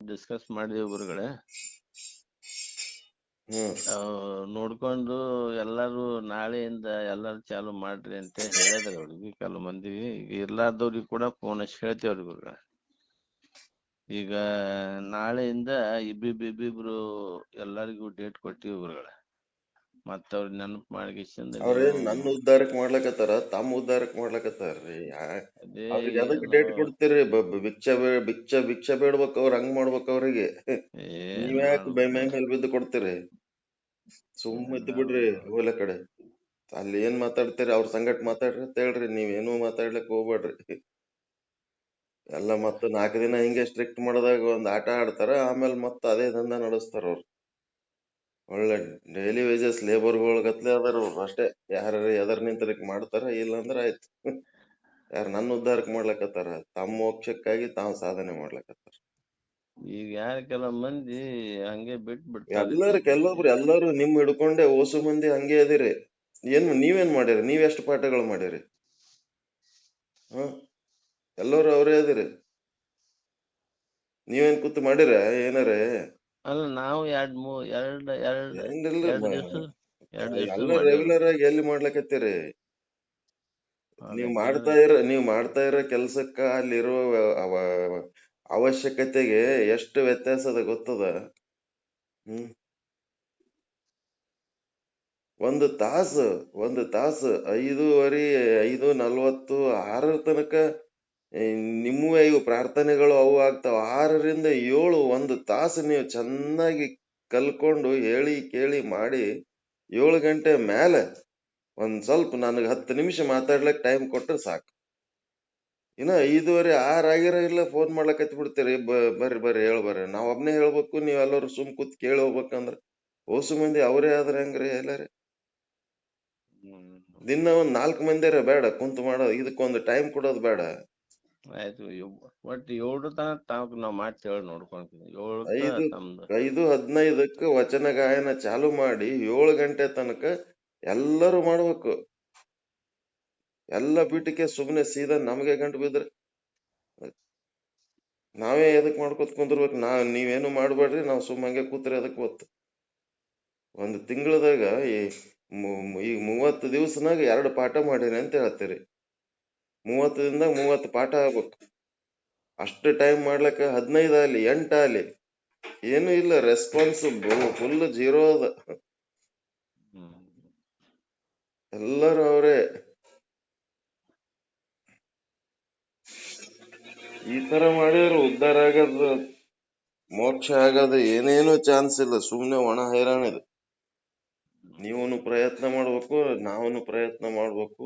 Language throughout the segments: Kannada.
ಡಿಸ್ಕಸ್ ಮಾಡಿದೀವಿ ಗುರುಗಳೇ. ನೋಡ್ಕೊಂಡು ಎಲ್ಲಾರು ನಾಳೆಯಿಂದ ಎಲ್ಲಾರು ಚಾಲು ಮಾಡ್ರಿ ಅಂತ ಹೇಳಿದ್ರ ಅವ್ರಿಗೆ. ಕೆಲವು ಮಂದಿ ಈಗ ಇರ್ಲಾರ್ದವ್ರಿಗೆ ಕೂಡ ಫೋನ್ ಹಚ್ಚಿ ಹೇಳ್ತೇವ್ರಿ ಗುರುಗಳ. ಈಗ ನಾಳೆಯಿಂದ ಇಬ್ಬಿಬ್ಬಿಬ್ಬಿಬ್ರು ಎಲ್ಲರಿಗೂ ಡೇಟ್ ಕೊಟ್ಟಿವಿ ಗುರುಗಳೇ. ಮತ್ತ ಅವ್ರ ನೆನಪು ಮಾಡ್ಗಿಸಿಂದ ಅವ್ರೇನ್ ನನ್ನ ಉದ್ಧಾರಕ್ ಮಾಡ್ಲಕತ್ತಾರ ತಮ್ಮ ಉದ್ಧಾರಕ್ ಮಾಡ್ಲಕತ್ತಾರ್ರಿ. ಅವ್ರಿಗೆ ಅದಕ್ ಏನೋ ಡೇಟ್ ಕೊಡ್ತೀರಿ ಬ- ಬ- ಭಿಕ್ಷ ಬೇ- ಭಿಕ್ಷ ಭಿಕ್ಷ ಬೇಡ್ಬೇಕ್ ಅವ್ರ ಹಂಗ್ ಮಾಡ್ಬೇಕ ಅವ್ರಿಗೆ. ನೀವ್ಯಾಕ್ ಬೈ ಮೈ ಮೇಲೆ ಬಿದ್ದು ಕೊಡ್ತೀರಿ? ಸುಮ್ಮ ಇದ್ದು ಬಿಡ್ರಿ ಹೋಗ್ಲ ಕಡೆ. ಅಲ್ಲಿ ಏನ್ ಮಾತಾಡ್ತೀರಿ ಅವ್ರ ಸಂಗಟ್ ಮಾತಾಡ್ರಿ ಅಂತ ಹೇಳ್ರಿ ನೀವೇನು ಮಾತಾಡ್ಲಿಕ್ ಹೋಗ್ಬೇಡ್ರಿ ಎಲ್ಲ ಮತ್ತ ನಾಲ್ಕು ದಿನ ಹಿಂಗೆ ಸ್ಟ್ರಿಕ್ಟ್ ಮಾಡಿದಾಗ ಒಂದ್ ಆಟ ಆಡ್ತಾರ ಆಮೇಲೆ ಮತ್ತ ಅದೇ ದಂಧ ನಡೆಸ್ತಾರ ಅವ್ರು. ಒಳ್ಳೆ ಡೈಲಿ ವೇಜಸ್ ಲೇಬರ್ಗಳು ಗತ್ಲೆ ಅದಾರ ಅವ್ರು ಅಷ್ಟೇ ಯಾರ ಎದರ್ ನಿಂತರಕ್ ಮಾಡ್ತಾರ ಇಲ್ಲಾಂದ್ರ ಆಯ್ತು. ಯಾರು ನನ್ನ ಉದ್ಧಾರಕ್ ಮಾಡ್ಲಕತ್ತಾರ ತಮ್ಮ ಮೋಕ್ಷಕ್ಕಾಗಿ ತಾವು ಸಾಧನೆ ಮಾಡ್ಲಕತ್ತಾರ. ಈಗ ಯಾರ ಕೆಲ ಮಂದಿ ಹಂಗೆ ಬಿಟ್ ಬಿಟ್ಟು ಎಲ್ಲಾರು ಕೆಲವೊಬ್ರು ಎಲ್ಲಾರು ನಿಮ್ ಹಿಡ್ಕೊಂಡೆ ಓಸು ಮಂದಿ ಹಂಗೆ ಅದಿರಿ. ಏನ್ ನೀವೇನ್ ಮಾಡಿರಿ? ನೀವ್ ಎಷ್ಟು ಪಾಠಗಳು ಮಾಡಿರಿ? ಹ? ಎಲ್ಲರೂ ಅವರೇ ಅದಿರಿ. ನೀವೇನ್ ಕೂತು ಮಾಡಿರ? ಏನಾರೇ? ಅಲ್ಲ ನಾವು ಎರಡ್ ಮೂ ಎರಡ್ ಎರಡ್ ಏನಿಲ್ಲ ಎರಡ್ ದಿವ್ಸ ಎರಡ್ ದಿವ್ಸ ಎಲ್ಲ ರೆಗ್ಯುಲರ್ ಆಗಿ ಎಲ್ಲಿ ಮಾಡ್ಲಕತ್ತೀರಿ? ನೀವ್ ಮಾಡ್ತಾ ಇರೋ ನೀವ್ ಮಾಡ್ತಾ ಇರೋ ಕೆಲ್ಸಕ್ಕ ಅಲ್ಲಿರೋ ಅವ ಅವಶ್ಯಕತೆಗೆ ಎಷ್ಟು ವ್ಯತ್ಯಾಸ ಅದ ಗೊತ್ತದ? ಹ್ಮ್. ಒಂದು ತಾಸು ಒಂದು ತಾಸು ಐದೂವರೆ ಐದು ನಲ್ವತ್ತು ಆರರ ತನಕ ನಿಮ್ಮವೇ ಇವು ಪ್ರಾರ್ಥನೆಗಳು ಅವು ಆಗ್ತಾವ. ಆರರಿಂದ ಏಳು ಒಂದು ತಾಸು ನೀವು ಚೆನ್ನಾಗಿ ಕಲ್ಕೊಂಡು ಹೇಳಿ ಕೇಳಿ ಮಾಡಿ ಏಳು ಗಂಟೆ ಮೇಲೆ ಒಂದು ಸ್ವಲ್ಪ ನನಗೆ ಹತ್ತು ನಿಮಿಷ ಮಾತಾಡ್ಲಿಕ್ಕೆ ಟೈಮ್ ಕೊಟ್ಟರೆ ಸಾಕು. ಇನ್ನು ಐದುವರೆ ಆರು ಆಗಿರೋ ಇಲ್ಲ ಫೋನ್ ಮಾಡ್ಲಕ್ಕೆ ಬಿಡ್ತೀರಿ ಬ- ಬರ್ರಿ ಬರ್ರಿ ಹೇಳಿ ಬರ್ರಿ. ನಾವು ಒಬ್ಬನೇ ಹೇಳ್ಬೇಕು ನೀವು ಎಲ್ಲರೂ ಸುಮ್ ಕೂತ್ ಕೇಳಿ ಹೋಗ್ಬೇಕಂದ್ರೆ. ಓಸು ಮಂದಿ ಅವರೇ ಆದ್ರೆ ಹೆಂಗ್ರಿ ಎಲ್ಲರಿ? ದಿನ ಒಂದು ನಾಲ್ಕು ಮಂದಿರ ಬೇಡ ಕುಂತು ಮಾಡೋದು ಇದಕ್ಕೊಂದು ಟೈಮ್ ಕೊಡೋದು ಬೇಡ. ಆಯ್ತು ಒಟ್ಟ ಒಟ್ ಏಳು ತನ ತಾವ್ ನಾವ್ ಮಾಡ್ತೇವೆ ನೋಡ್ಕೊಂತೀವಿ. ಏಳಕ್ಕ ಐದು ನಮ್ದು ಐದು ಹದಿನೈದಕ್ಕೆ ವಚನ ಗಾಯನ ಚಾಲು ಮಾಡಿ ಏಳು ಗಂಟೆ ತನಕ ಎಲ್ಲರೂ ಮಾಡ್ಬೇಕು. ಎಲ್ಲ ಬಿಟ್ಟಿಗೆ ಸುಮ್ನೆ ಸೀದಾ ನಮಗೆ ಗಂಟು ಬಿದ್ರೆ ನಾವೇ ಎದಕ್ ಮಾಡ್ಕೊತ ಕುಂದಿರ್ಬೇಕು? ನಾ ನೀವೇನು ಮಾಡ್ಬೇಡ್ರಿ ನಾವ್ ಸುಮ್ಮ ಹಂಗೆ ಕೂತ್ರೆ ಅದಕ್ಕೆ ಗೊತ್ತು? ಒಂದ್ ತಿಂಗಳದಾಗ ಈ ಮು- ಮು- ಈಗ ಮೂವತ್ತು ದಿವಸನಾಗ ಎರಡು ಪಾಠ ಮಾಡೀನಿ ಅಂತ ಹೇಳ್ತೀರಿ. ಮೂವತ್ತರಿಂದ ಮೂವತ್ತು ಪಾಠ ಆಗ್ಬೇಕು. ಅಷ್ಟು ಟೈಮ್ ಮಾಡ್ಲಕ್ಕ ಹದಿನೈದು ಆಗಲಿ, ಎಂಟು ಆಗಲಿ, ಏನು ಇಲ್ಲ ರೆಸ್ಪಾನ್ಸ್ ಫುಲ್ ಜೀರೋ ಅದ. ಎಲ್ಲರೂ ಅವರೇ. ಈ ತರ ಮಾಡಿದ್ರೆ ಉದ್ಧಾರ ಆಗದ, ಮೋಕ್ಷ ಆಗದ ಏನೇನು ಚಾನ್ಸ್ ಇಲ್ಲ. ಸುಮ್ನೆ ಒಣ ಹೈರಾಣ ಇದು. ನೀವನು ಪ್ರಯತ್ನ ಮಾಡ್ಬೇಕು ನಾವೂ ಪ್ರಯತ್ನ ಮಾಡ್ಬೇಕು.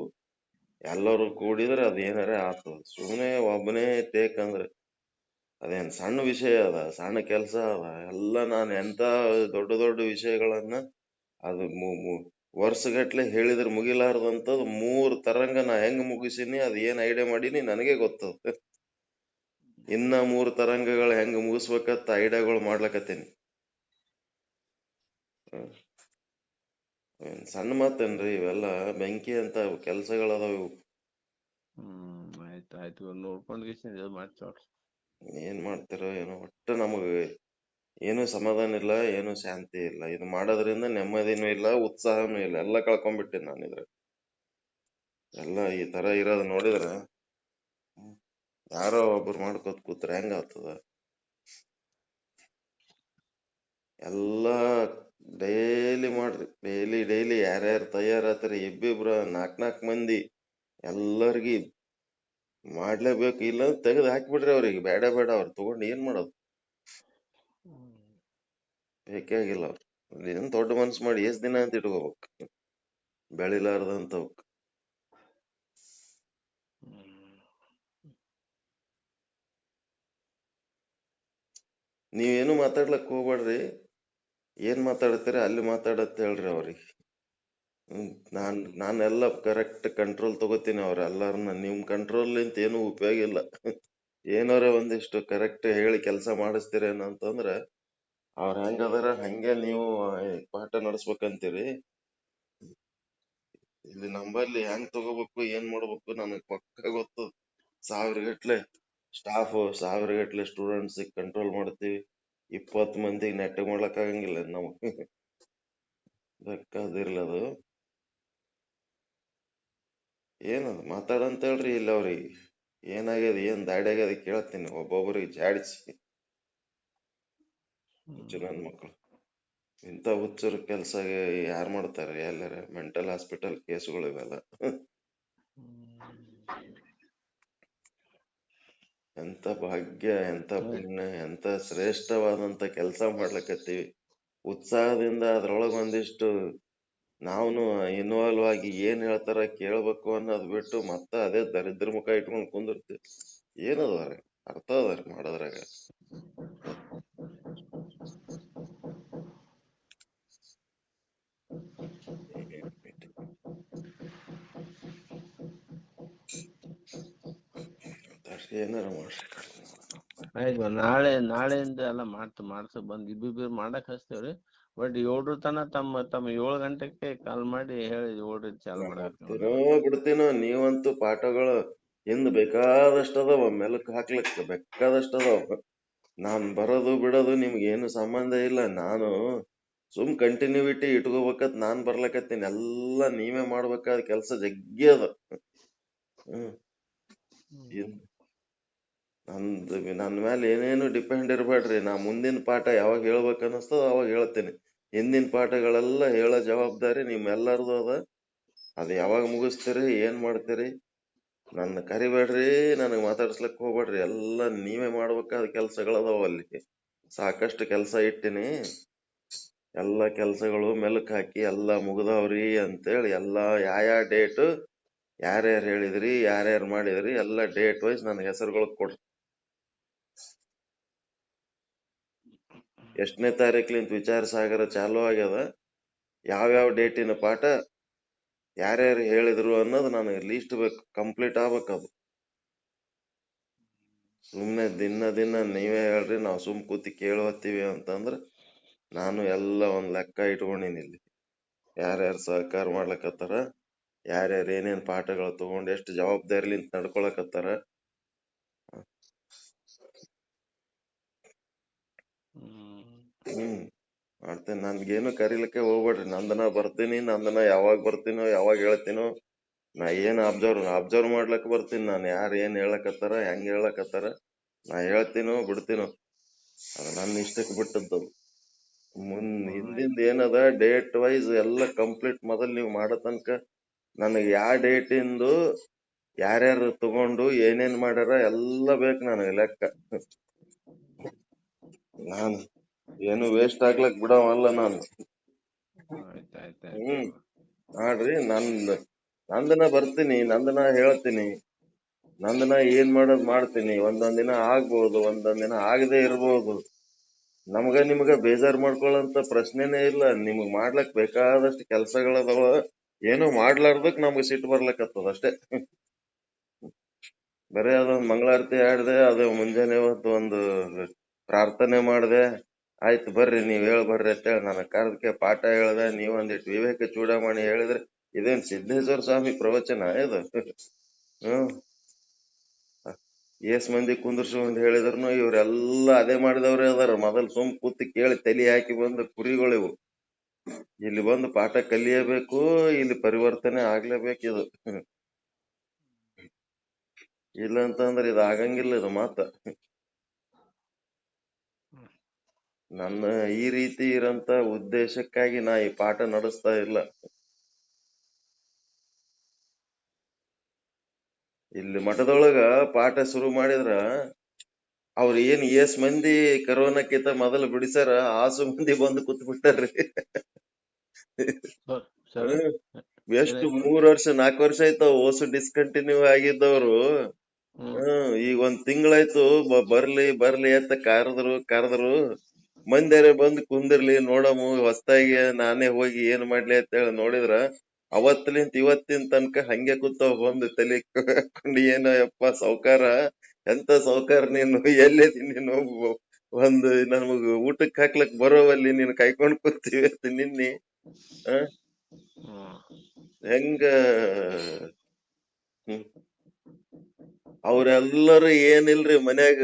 ಎಲ್ಲರೂ ಕೂಡಿದ್ರೆ ಅದ್ ಏನಾರೇ ಸುಮ್ನೆ ಒಬ್ಬನೇ ಟೇಕ್ ಅಂದ್ರೆ ಅದೇನ್ ಸಣ್ಣ ವಿಷಯ ಅದ, ಸಣ್ಣ ಕೆಲಸ ಅದ. ಎಲ್ಲ ನಾನು ಎಂತ ದೊಡ್ಡ ದೊಡ್ಡ ವಿಷಯಗಳನ್ನ ಅದು ವರ್ಷಗಟ್ಲೆ ಹೇಳಿದ್ರೆ ಮುಗಿಲಾರ್ದಂತದ್ ಮೂರ್ ತರಂಗ ನಾ ಹೆಂಗ್ ಮುಗಿಸೀನಿ, ಅದ್ ಏನ್ ಐಡಿಯಾ ಮಾಡೀನಿ ನನಗೆ ಗೊತ್ತದ. ಇನ್ನ ಮೂರು ತರಂಗಗಳು ಹೆಂಗ್ ಮುಗಿಸ್ಬೇಕಂತ ಐಡಿಯಾಗಳು ಮಾಡ್ಲಕತ್ತೀನಿ. ಏನ್ ಸಣ್ಣ ಮಾತೇನ್ರಿ ಇವೆಲ್ಲ ಬೆಂಕಿ ಅಂತ ಕೆಲ್ಸಗಳದಾವ. ಇವು ಹ್ಮ್ ಆಯ್ತು ಆಯ್ತು ನೋಡ್ಕೊಂಡ್ ಮಾಡ್ತೇವ್ರಿ ಏನ್ ಮಾಡ್ತಿರೋ ಏನೋ ಒಟ್ಟು ನಮಗ ಏನು ಸಮಾಧಾನ ಇಲ್ಲ ಏನು ಶಾಂತಿ ಇಲ್ಲ. ಇದು ಮಾಡೋದ್ರಿಂದ ನೆಮ್ಮದಿನೂ ಇಲ್ಲ ಉತ್ಸಾಹನೂ ಇಲ್ಲ. ಎಲ್ಲ ಕಳ್ಕೊಂಡ್ಬಿಟ್ಟೆ ನಾನು ಇದ್ರ ಎಲ್ಲ ಈ ತರ ಇರೋದ್ ನೋಡಿದ್ರ ಯಾರೋ ಒಬ್ರು ಮಾಡ್ಕೋತ ಕೂತ್ರೆ ಹೆಂಗ ಆಗ್ತದ? ಎಲ್ಲ ಡೈಲಿ ಯಾರ್ಯಾರು ತಯಾರಾತ್ರಿ ಇಬ್ಬಿಬ್ರ ನಾಕ್ ನಾಕ್ ಮಂದಿ, ಎಲ್ಲರಿಗಿ ಮಾಡ್ಲೇಬೇಕು ಇಲ್ಲ ತೆಗೆದು ಹಾಕಿಬಿಡ್ರಿ ಅವ್ರಿಗೆ ಬೇಡ ಬೇಡ ಅವ್ರು ತಗೊಂಡ್ ಏನ್ ಮಾಡೋದು? ಬೇಕೇ ಆಗಿಲ್ಲ ಅವ್ರು. ಏನ್ ದೊಡ್ಡ ಮನ್ಸ್ ಮಾಡಿ ಎಷ್ಟ್ ದಿನ ಅಂತ ಇಟ್ಕೋಬೇಕು. ಬೆಳಿಲಾರ್ದಂತವಕ್ಕೆ ನೀವೇನು ಮಾತಾಡ್ಲಕ್ ಹೋಗ್ಬೇಡ್ರಿ ಏನ್ ಮಾತಾಡತ್ತೀರಿ ಅಲ್ಲಿ ಮಾತಾಡತ್ತೆ ಹೇಳ್ರಿ ಅವ್ರಿಗೆ. ಹ್ಮ್, ನಾನ್, ನಾನೆಲ್ಲ ಕರೆಕ್ಟ್ ಕಂಟ್ರೋಲ್ ತಗೋತೀನಿ ಅವ್ರ ಎಲ್ಲಾರನ್ನ ನಿಮ್ ಕಂಟ್ರೋಲ್ ನಿಂತ ಏನು ಉಪಯೋಗ ಇಲ್ಲ. ಏನಾರ ಒಂದಿಷ್ಟು ಕರೆಕ್ಟ್ ಹೇಳಿ ಕೆಲಸ ಮಾಡಿಸ್ತೀರೇನ ಅಂತಂದ್ರ ಅವ್ರ ಹೆಂಗ್ ಅದಾರ, ಹಂಗೆ ನೀವು ಪಾಠ ಪಾಠ ನಡೆಸ್ಬೇಕಂತೀರಿ. ಇಲ್ಲಿ ನಂಬಲ್ಲಿ ಹೆಂಗ್ ತಗೋಬೇಕು, ಏನ್ ಮಾಡ್ಬೇಕು ನನಗ್ ಪಕ್ಕ ಗೊತ್ತು. ಸಾವಿರ ಗಟ್ಲೆ ಸ್ಟಾಫ್ ಸಾವಿರ ಗಟ್ಲೆ ಸ್ಟೂಡೆಂಟ್ಸ್ ಕಂಟ್ರೋಲ್ ಮಾಡ್ತೀವಿ. ಇಪ್ಪತ್ತು ಮಂದಿಗೆ ನೆಟ್ಟಗ್ ಆಗಂಗಿಲ್ಲ ನಾವು. ಬೇಕಾದಿರ್ಲಿ ಅದು. ಏನದು ಮಾತಾಡಂತ ಹೇಳ್ರಿ ಇಲ್ಲ ಅವ್ರಿಗೆ. ಏನಾಗ್ಯದ, ಏನ್ ದಾಡಿ ಆಗ್ಯದ ಕೇಳ್ತೀನಿ ಒಬ್ಬೊಬ್ಬರಿಗೆ ಜಾಡಿಸಿ. ಹುಚ್ಚು ಮಕ್ಕಳು ಇಂಥ ಹುಚ್ಚರ ಕೆಲ್ಸ ಯಾರ್ ಮಾಡ್ತಾರೆ? ಎಲ್ಲಾರ ಮೆಂಟಲ್ ಹಾಸ್ಪಿಟಲ್ ಕೇಸ್ಗಳು ಇವೆಲ್ಲ. ಎಂತ ಭಾಗ್ಯ ಎಂತ ಪುಣ್ಯ ಎಂತ ಶ್ರೇಷ್ಠವಾದಂತ ಕೆಲಸ ಮಾಡ್ಲಕತ್ತೀವಿ. ಉತ್ಸಾಹದಿಂದ ಅದ್ರೊಳಗ್ ಒಂದಿಷ್ಟು ನಾವ್ನು ಇನ್ವಾಲ್ವ್ ಆಗಿ ಏನ್ ಹೇಳ್ತಾರ ಕೇಳ್ಬೇಕು ಅನ್ನೋದ್ ಬಿಟ್ಟು ಮತ್ತ ಅದೇ ದರಿದ್ರ ಮುಖ ಇಟ್ಕೊಂಡ್ ಕುಂದಿರ್ತೀವಿ. ಏನದ ಅರ್ಥ ಅದಾರ ಮಾಡೋದ್ರಾಗ. ಏನಾರ ಮಾಡ್ರಿ ಆಯ್ತು ನಾಳೆ, ನಾಳೆಯಿಂದ ಎಲ್ಲ ಮಾಡ್ತ ಮಾಡ್ಸ ಬಂದ್ ಇಬ್ಬಿಬ್ಬರು ಮಾಡಕ್ ಹಚ್ತೇವ್ರಿ. ಬಟ್ ಏಳರ ತನ ತಮ್ಮ ತಮ್ಮ ಏಳು ಗಂಟೆಗೆ ಕಾಲ್ ಮಾಡಿ ಹೇಳಿ ಏಳ್ರಿ ಚಾಲು ಮಾಡ್ತೀನೋ ಬಿಡ್ತೀನೋ ನೀವಂತೂ ಪಾಠಗಳು ಹಿಂದ್ ಬೇಕಾದಷ್ಟ ಅದಾವ ಮೆಲಕ್ ಹಾಕ್ಲಿಕ್ಕ ಬೇಕಾದಷ್ಟ ಅದಾವ ನಾನ್ ಬರೋದು ಬಿಡೋದು ನಿಮ್ಗೆ ಏನು ಸಂಬಂಧ ಇಲ್ಲ. ನಾನು ಸುಮ್ ಕಂಟಿನ್ಯೂವಿಟಿ ಇಟ್ಕೋಬೇಕತ್ ನಾನ್ ಬರ್ಲಕತ್ತೀನಿ. ಎಲ್ಲಾ ನೀವೇ ಮಾಡ್ಬೇಕಾದ ಕೆಲ್ಸ ಜಗ್ಗಿ ಅದ. ಹ್ಮ್. ನಂದ್, ನನ್ನ ಮೇಲೆ ಏನೇನು ಡಿಪೆಂಡ್ ಇರಬೇಡ್ರಿ. ನಾ ಮುಂದಿನ ಪಾಠ ಯಾವಾಗ ಹೇಳ್ಬೇಕು ಅನಸ್ತದ ಅವಾಗ ಹೇಳ್ತೀನಿ. ಹಿಂದಿನ ಪಾಠಗಳೆಲ್ಲ ಹೇಳೋ ಜವಾಬ್ದಾರಿ ನಿಮ್ಮೆಲ್ಲರದು ಅದ. ಅದು ಯಾವಾಗ ಮುಗಿಸ್ತೀರಿ, ಏನು ಮಾಡ್ತೀರಿ? ನನ್ನ ಕರಿಬೇಡ್ರಿ, ನನಗೆ ಮಾತಾಡ್ಸ್ಲಿಕ್ಕೆ ಹೋಗ್ಬೇಡ್ರಿ. ಎಲ್ಲ ನೀವೇ ಮಾಡ್ಬೇಕಾದ ಕೆಲಸಗಳದಾವ ಅಲ್ಲಿ. ಸಾಕಷ್ಟು ಕೆಲಸ ಇಟ್ಟಿನಿ. ಎಲ್ಲಾ ಕೆಲಸಗಳು ಮೆಲುಕು ಹಾಕಿ ಎಲ್ಲಾ ಮುಗಿದವ್ರಿ ಅಂತೇಳಿ ಎಲ್ಲಾ ಯಾ ಡೇಟ್ ಯಾರ್ಯಾರು ಹೇಳಿದ್ರಿ, ಯಾರ್ಯಾರು ಮಾಡಿದ್ರಿ, ಎಲ್ಲಾ ಡೇಟ್ ವೈಸ್ ನನ್ನ ಹೆಸರುಗಳು ಕೊಡ್ರಿ ಎಷ್ಟನೇ ತಾರೀಕ್ಲಿಂತ ವಿಚಾರ ಸಾಗರ ಚಾಲು ಆಗ್ಯದ. ಯಾವ್ಯಾವ ಡೇಟಿನ ಪಾಠ ಯಾರ್ಯಾರು ಹೇಳಿದ್ರು ಅನ್ನೋದು ನನಗೆ ಲೀಸ್ಟ್ ಬೇಕು ಕಂಪ್ಲೀಟ್ ಆಗ್ಬೇಕದು ಸುಮ್ಮನೆ ದಿನ ದಿನ ನೀವೇ ಹೇಳ್ರಿ, ನಾವು ಸುಮ್ ಕೂತಿ ಕೇಳುವತ್ತೀವಿ ಅಂತಂದ್ರೆ ನಾನು ಎಲ್ಲ ಒಂದು ಲೆಕ್ಕ ಇಟ್ಕೊಂಡಿನಿ ಇಲ್ಲಿ. ಯಾರ್ಯಾರು ಸಹಕಾರ ಮಾಡ್ಲಕತ್ತಾರ, ಯಾರ್ಯಾರು ಏನೇನು ಪಾಠಗಳು ತಗೊಂಡು ಎಷ್ಟು ಜವಾಬ್ದಾರಿಲಿಂತ ನಡ್ಕೊಳಕತ್ತಾರ. ಹ್ಮ್. ಹ್ಮ್. ಮಾಡ್ತೇನೆ. ನನ್ಗೇನು ಕರೀಲಿಕ್ಕೆ ಹೋಗ್ಬೇಡ್ರಿ. ನಂದನ ಬರ್ತೀನಿ, ನಂದನ ಯಾವಾಗ ಬರ್ತೀನೋ, ಯಾವಾಗ ಹೇಳ್ತೀನೋ. ನಾ ಏನ್ ಅಬ್ಸರ್ವ್ ಅಬ್ಸರ್ವ್ ಮಾಡ್ಲಕ್ ಬರ್ತೀನಿ ನಾನು. ಯಾರು ಏನ್ ಹೇಳಕತ್ತಾರ, ಹೆಂಗ್ ಹೇಳಕತ್ತಾರ, ನಾ ಹೇಳ್ತೀನೋ, ಬಿಡ್ತೀನೋ. ಅದು ನನ್ನ ಇಷ್ಟಕ್ಕೆ ಬಿಟ್ಟದ್ದು. ಮುಂದ್ ಹಿಂದಿಂದ ಏನದ ಡೇಟ್ ವೈಸ್ ಎಲ್ಲ ಕಂಪ್ಲೀಟ್ ಮೊದಲ್ ನೀವು ಮಾಡೋ ತನಕ ನನಗೆ ಯಾವ ಡೇಟ್ ಇಂದು, ಯಾರ್ಯಾರು ತಗೊಂಡು, ಏನೇನ್ ಮಾಡ್ಯಾರ, ಎಲ್ಲ ಬೇಕು ನನಗೆ ಲೆಕ್ಕ. ನಾನು ಏನು ವೇಸ್ಟ್ ಆಗ್ಲಕ್ ಬಿಡವಲ್ಲ ನಾನು. ಹ್ಮ್. ಮಾಡ್ರಿ ನಂದ್ ನಂದನ ಬರ್ತೀನಿ ನಂದನ ಹೇಳ್ತೀನಿ. ನಂದನ ಏನ್ ಮಾಡೋದ್ ಮಾಡ್ತೀನಿ. ಒಂದೊಂದ್ ದಿನ ಆಗ್ಬಹುದು ಒಂದೊಂದ್ ದಿನ ಆಗದೆ ಇರ್ಬೋದು. ನಮ್ಗ ನಿಮ್ಗ ಬೇಜಾರ್ ಮಾಡ್ಕೊಳ್ಳಂತ ಪ್ರಶ್ನೆನೇ ಇಲ್ಲ. ನಿಮಗ್ ಮಾಡ್ಲಕ್ ಬೇಕಾದಷ್ಟು ಕೆಲ್ಸಗಳದಾವ ಏನು ಮಾಡ್ಲಾರ್ದಕ್ ನಮ್ಗ್ ಸಿಟ್ಟು ಬರ್ಲಕತ್ತದ ಅಷ್ಟೇ. ಬರೇ ಅದೊಂದ್ ಮಂಗಳಾರತಿ ಆಡ್ದೆ ಅದು ಮುಂಜಾನೆ ಹೊತ್ತು ಒಂದು ಪ್ರಾರ್ಥನೆ ಮಾಡ್ದೆ. ಆಯ್ತು ಬರ್ರಿ, ನೀವ್ ಹೇಳ್ ಬರ್ರಿ ಅಂತೇಳಿ ನಾನು ಕರ್ದಕ್ಕೆ ಪಾಠ ಹೇಳ್ದೆ, ನೀವ್ ಒಂದಿಟ್ಟು ವಿವೇಕ ಚೂಡಾಮಣಿ ಹೇಳಿದ್ರೆ ಇದೇನ್ ಸಿದ್ದೇಶ್ವರ ಸ್ವಾಮಿ ಪ್ರವಚನ ಇದು? ಹ್ಮ್. ಎಸ್ ಮಂದಿ ಕುಂದರ್ಸ್ಕೊಂಡು ಹೇಳಿದ್ರು ಇವ್ರೆಲ್ಲ ಅದೇ ಮಾಡಿದವ್ರೆ ಅದಾರ. ಮೊದಲ್ ಸುಮ್ ಕೂತ್ ಕೇಳಿ ತಲಿ ಹಾಕಿ ಬಂದ ಕುರಿಗಳಿವು ಇಲ್ಲಿ ಬಂದು ಪಾಠ ಕಲಿಯಬೇಕು, ಇಲ್ಲಿ ಪರಿವರ್ತನೆ ಆಗ್ಲೇಬೇಕು ಇದು. ಇಲ್ಲ ಅಂತಂದ್ರೆ ಇದು ಆಗಂಗಿಲ್ಲ ಇದು ಮಾತ. ನನ್ನ ಈ ರೀತಿ ಇರಂತ ಉದ್ದೇಶಕ್ಕಾಗಿ ನಾ ಈ ಪಾಠ ನಡೆಸ್ತಾ ಇಲ್ಲ. ಇಲ್ಲಿ ಮಠದೊಳಗ ಪಾಠ ಶುರು ಮಾಡಿದ್ರ ಅವ್ರ ಏನ್ ಎಸ್ ಮಂದಿ ಕರೋನಾಕ್ಕಿಂತ ಮೊದಲು ಬಿಡಿಸ್ಯಾರ ಆಸು ಮಂದಿ ಬಂದು ಕೂತ್ ಬಿಟ್ಟಾರ್ರಿ. ಎಷ್ಟು ಮೂರ್ ವರ್ಷ ನಾಲ್ಕು ವರ್ಷ ಆಯ್ತು ಓಸು ಡಿಸ್ಕಂಟಿನ್ಯೂ ಆಗಿದ್ದವ್ರು. ಹ್ಮ್. ಈಗ ಒಂದ್ ತಿಂಗಳಾಯ್ತು ಬರ್ಲಿ ಬರ್ಲಿ ಅಂತ ಕರೆದ್ರು ಕರೆದ್ರು. ಮಂದ್ಯಾರೆ ಬಂದ್ ಕುಂದಿರ್ಲಿ ನೋಡಮು ಹೊಸ್ತಾಗಿ ನಾನೇ ಹೋಗಿ ಏನ್ ಮಾಡ್ಲಿ ಅಂತ ಹೇಳಿ ನೋಡಿದ್ರ ಅವತ್ತಲಿಂತ ಇವತ್ತಿನ ತನಕ ಹಂಗೆ ಕೂತಾವ್ ಬಂದು ತಲೆ ಹಾಕೊಂಡು ಏನೋ ಯಪ್ಪ ಸಾವ್ಕಾರ ಎಂತ ಸಾವ್ಕಾರ ನೀನು ಎಲ್ಲಿದಿ ನೀನು ಒಂದು ನಮಗ್ ಊಟಕ್ ಹಾಕ್ಲಕ್ ಬರೋವಲ್ಲಿ ನೀನ್ ಕಾಯ್ಕೊಂಡ್ ಕೂತೀವಿ ಅಂತ ನಿನ್ನೆ. ಹೆಂಗ? ಹ್ಮ್. ಅವ್ರೆಲ್ಲರೂ ಏನಿಲ್ರಿ ಮನ್ಯಾಗ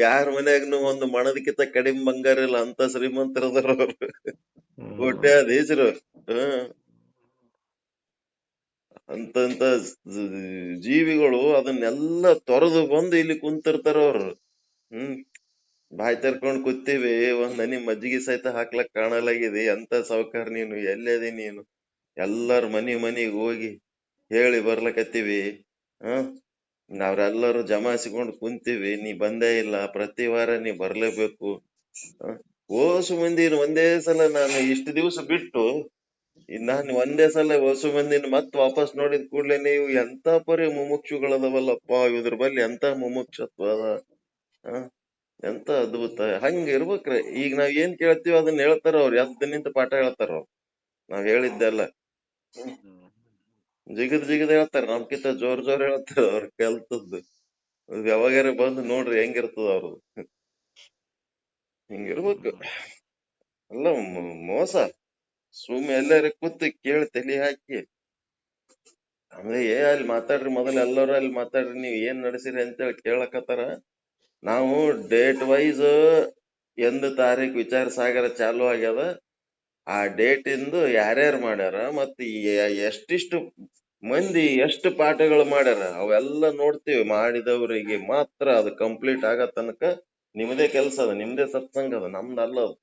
ಯಾರ ಮನ್ಯಾಗನು ಒಂದು ಮಣದಕ್ಕಿಂತ ಕಡಿಮೆ ಬಂಗಾರ ಇಲ್ಲ ಅಂತ ಶ್ರೀಮಂತರದಾರ ಅವ್ರು. ಕೋಟ್ಯಾಧೀಶರು ಹ್ಮ್ ಅಂತಂತ ಜೀವಿಗಳು ಅದನ್ನೆಲ್ಲ ತೊರೆದು ಬಂದು ಇಲ್ಲಿ ಕುಂತಿರ್ತಾರ ಅವ್ರು. ಹ್ಮ್. ಬಾಯಿ ತೆರ್ಕೊಂಡ್ ಕೂತೀವಿ ಒಂದ್ ನನಿ ಮಜ್ಜಿಗೆ ಸಹಿತ ಹಾಕ್ಲಕ್ ಕಾಣಲಾಗಿದೆ ಅಂತ ಸಾವ್ಕಾರ ನೀನು ಎಲ್ಲದಿ ನೀನು? ಎಲ್ಲಾರ ಮನಿ ಮನಿಗ್ ಹೋಗಿ ಹೇಳಿ ಬರ್ಲಕತ್ತೀವಿ. ಹ್ಮ್ ನಾವ್ರೆಲ್ಲರೂ ಜಮಾಯಿಸಿಕೊಂಡು ಕುಂತೀವಿ, ನೀ ಬಂದೇ ಇಲ್ಲ, ಪ್ರತಿ ವಾರ ನೀ ಬರ್ಲೇಬೇಕು? ಓಸು ಮಂದಿ ಒಂದೇ ಸಲ ನಾನು ಇಷ್ಟು ದಿವಸ ಬಿಟ್ಟು ನಾನು ಒಂದೇ ಸಲ ಓಸು ಮಂದಿನ ಮತ್ ವಾಪಸ್ ನೋಡಿದ ಕೂಡ್ಲೆ ನೀವು ಎಂತ ಪರಿ ಮುಮುಕ್ಷುಗಳದವಲ್ಲಪ್ಪ, ಇದ್ರ ಬಲ್ಲಿ ಎಂತ ಮುಮುಕ್ಷತ್ವ ಅದ? ಎಂತ ಅದ್ಭುತ. ಹಂಗ ಇರ್ಬೇಕ್ರಿ. ಈಗ ನಾವ್ ಏನ್ ಕೇಳ್ತೀವಿ ಅದನ್ನ ಹೇಳ್ತಾರ ಅವ್ರು. ಎದ್ದ ನಿಂತ ಪಾಠ ಹೇಳ್ತಾರ ಅವ್ರು. ನಾವ್ ಹೇಳಿದ್ದೆಲ್ಲ. ಜಿಗದ್ ಜಿಗದ್ ಹೇಳ್ತಾರ, ನಮ್ಕಿಂತ ಜೋರ್ ಜೋರ್ ಹೇಳ್ತಾರ ಅವ್ರ ಕಲ್ತದ್ದು ಯಾವಾಗಾರ ಬಂದು ನೋಡ್ರಿ ಹೆಂಗಿರ್ತದ ಅವ್ರದ್ದು ಹಿಂಗಿರ್ಬೇಕು. ಅಲ್ಲ ಮೋಸ. ಸುಮ್ ಎಲ್ಲಾರ ಕೂತು ಕೇಳಿ ತಲಿ ಹಾಕಿ. ಅಂದ್ರೆ ಏ, ಅಲ್ಲಿ ಮಾತಾಡ್ರಿ ಮೊದಲು ಎಲ್ಲರೂ ಅಲ್ಲಿ ಮಾತಾಡ್ರಿ, ನೀವ್ ಏನ್ ನಡೆಸಿರಿ ಅಂತೇಳಿ ಕೇಳಕತ್ತಾರ. ನಾವು ಡೇಟ್ ವೈಸ್ ಎಂದ ತಾರೀಕು ವಿಚಾರ ಸಾಗರ ಚಾಲು ಆಗ್ಯದ. ಆ ಡೇಟ್ ಇಂದು ಯಾರ್ಯಾರು ಮಾಡ್ಯಾರ ಮತ್ತ ಎಷ್ಟಿಷ್ಟು ಮಂದಿ ಎಷ್ಟು ಪಾಠಗಳು ಮಾಡ್ಯಾರ ಅವೆಲ್ಲ ನೋಡ್ತೀವಿ. ಮಾಡಿದವರಿಗೆ ಮಾತ್ರ ಅದು ಕಂಪ್ಲೀಟ್ ಆಗೋ ತನಕ ನಿಮ್ದೇ ಕೆಲಸ ಅದ, ನಿಮ್ದೇ ಸತ್ಸಂಗ ಅದ, ನಮ್ದಲ್ಲ ಅದು.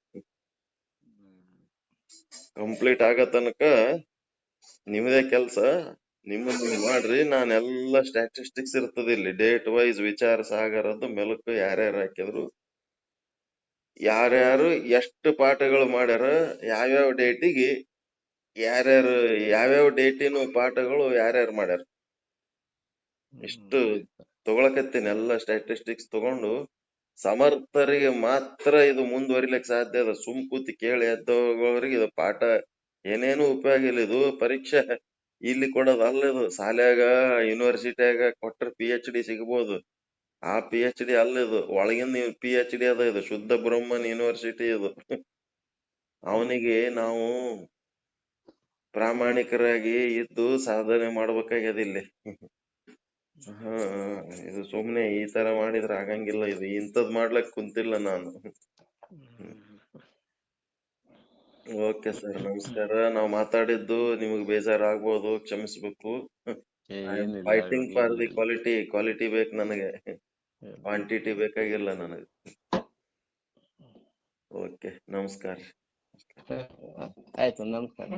ಕಂಪ್ಲೀಟ್ ಆಗೋ ತನಕ ನಿಮ್ದೇ ಕೆಲಸ ನಿಮ್ಮದ್ ನೀವ್ ಮಾಡ್ರಿ. ನಾನೆಲ್ಲ ಸ್ಟ್ಯಾಟಿಸ್ಟಿಕ್ಸ್ ಇರ್ತದ ಇಲ್ಲಿ. ಡೇಟ್ ವೈಸ್ ವಿಚಾರ ಸಾಗರದ್ದು, ಮೆಲುಕು ಯಾರ್ಯಾರು ಹಾಕಿದ್ರು. ಯಾರ್ಯಾರು ಎಷ್ಟು ಪಾಠಗಳು ಮಾಡ್ಯಾರ ಯಾವ್ಯಾವ ಡೇಟಿಗೆ ಯಾರ್ಯಾರು ಯಾವ್ಯಾವ ಡೇಟಿನ ಪಾಠಗಳು ಯಾರ್ಯಾರು ಮಾಡ್ಯಾರ. ಇಷ್ಟು ತಗೊಳಕತ್ತೀನಿ ಎಲ್ಲ ಸ್ಟ್ಯಾಟಿಸ್ಟಿಕ್ಸ್ ತಗೊಂಡು. ಸಮರ್ಥರಿಗೆ ಮಾತ್ರ ಇದು ಮುಂದುವರಿಲಿಕ್ಕೆ ಸಾಧ್ಯ ಅದ. ಸುಮ್ ಕೂತಿ ಕೇಳಿ ಎದ್ದವರಿಗೆ ಇದು ಪಾಠ ಏನೇನು ಉಪಯೋಗ ಇಲ್ಲ. ಇದು ಪರೀಕ್ಷೆ ಇಲ್ಲಿ ಕೊಡೋದು ಅಲ್ಲ ಇದು. ಶಾಲ್ಯಾಗ ಯೂನಿವರ್ಸಿಟಿಯಾಗ ಕೊಟ್ರ ಪಿ ಎಚ್ ಡಿ ಸಿಗ್ಬೋದು. ಆ ಪಿ ಎಚ್ ಡಿ ಅಲ್ಲ ಇದು. ಒಳಗಿನ ಪಿ ಎಚ್ ಡಿ ಅದ ಇದು. ಶುದ್ಧ ಬ್ರಹ್ಮನ್ ಯೂನಿವರ್ಸಿಟಿ ಇದು. ಅವನಿಗೆ ನಾವು ಪ್ರಾಮಾಣಿಕರಾಗಿ ಇದ್ದು ಸಾಧನೆ ಮಾಡ್ಬೇಕಾಗ್ಯದ ಇಲ್ಲಿ. ಹಾ ಇದು ಸುಮ್ನೆ ಈ ತರ ಮಾಡಿದ್ರೆ ಆಗಂಗಿಲ್ಲ ಇದು. ಇಂಥದ್ ಮಾಡ್ಲಕ್ ಕುಂತಿಲ್ಲ ನಾನು. ಓಕೆ ಸರ್ ನಮಸ್ಕಾರ. ನಾವ್ ಮಾತಾಡಿದ್ದು ನಿಮಗ್ ಬೇಜಾರ್ ಆಗ್ಬೋದು ಕ್ಷಮಿಸ್ಬೇಕು fighting for the quality quality ಬೇಕು ನನಗೆ. ಕ್ವಾಂಟಿಟಿ ಬೇಕಾಗಿಲ್ಲ ನನಗೆ. ಓಕೆ ನಮಸ್ಕಾರ. ಆಯ್ತು ನಮಸ್ಕಾರ.